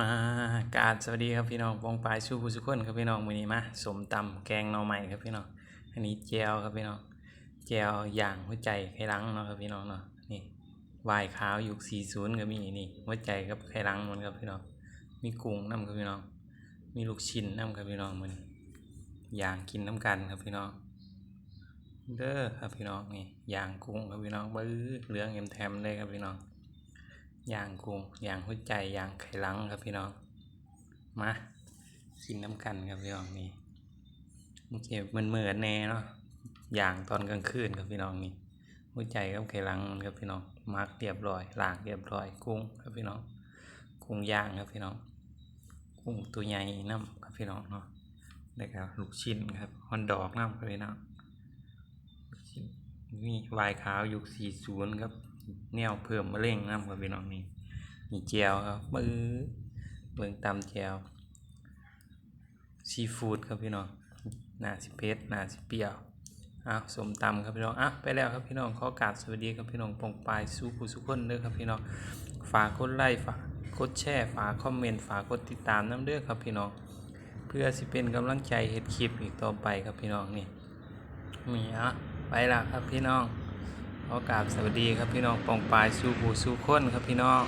มากาบสวัสดีครับพี่น้องปองปลายสู้ผู้สุขคนครับพี่น้องมือนี้มาสมตำแกงหน่อไม้ครับพี่น้องอันนี้แจวครับพี่น้องแจวย่างหัวใจไข่ลังเนาะครับพี่น้องเนาะนี่วายขาวยุค40ก็มีนี่หัวใจกับไข่ลังมันครับพี่น้องมีกุ้งน้ำครับพี่น้อง มีลูกชิ้นน้ำครับพี่น้องมือนี้ย่างกินน้ำกันครับพี่น้องเด้อครับพี่น้องนี่ย่างกุ้งครับพี่น้องบื้อเหลืองเอ็มแทมเลยครับพี่น้อง ยางกุ้งยางหัวใจยางไข่ลังครับพี่น้อง มากินน้ำกันครับพี่น้องนี่โอเคมันเหมือนแน่เนาะย่างตอนกลางคืนครับพี่น้องนี่หัวใจกับไข่ลังครับพี่น้องมักเรียบร้อยหลางเรียบร้อยกุ้งครับพี่น้อง กุ้งย่างครับพี่น้อง กุ้งตัวใหญ่น้ำครับพี่น้องเนาะแล้วก็ลูกชิ้นครับฮอนดอกน้ำครับพี่น้องนมีวายขาวยุค40ครับ แนวเพิ่มมะเร็งน้ำครับพี่น้องนี่มีเจียวครับมือเบิ่งตำเจียวซีฟู้ดครับพี่น้องหนาสิเผ็ดหนาสิเปียวอ้าวสมตำครับพี่น้องอะไปแล้วครับพี่น้องขอกราบสวัสดีครับพี่น้องปองปลายสู้ผู้สุขคนเด้อครับพี่น้องฝากกดไลค์ฝากกดแชร์ฝากคอมเมนต์ฝากกดติดตามน้ำเด้อครับพี่น้องเพื่อสิเป็นกำลังใจเฮ็ดคลิปอีกต่อไปครับพี่น้องนี่นี่อะไปละครับพี่น้อง ขอกราบสวัสดีครับพี่น้องปองปลายสู้ผู้สู้คนครับพี่น้อง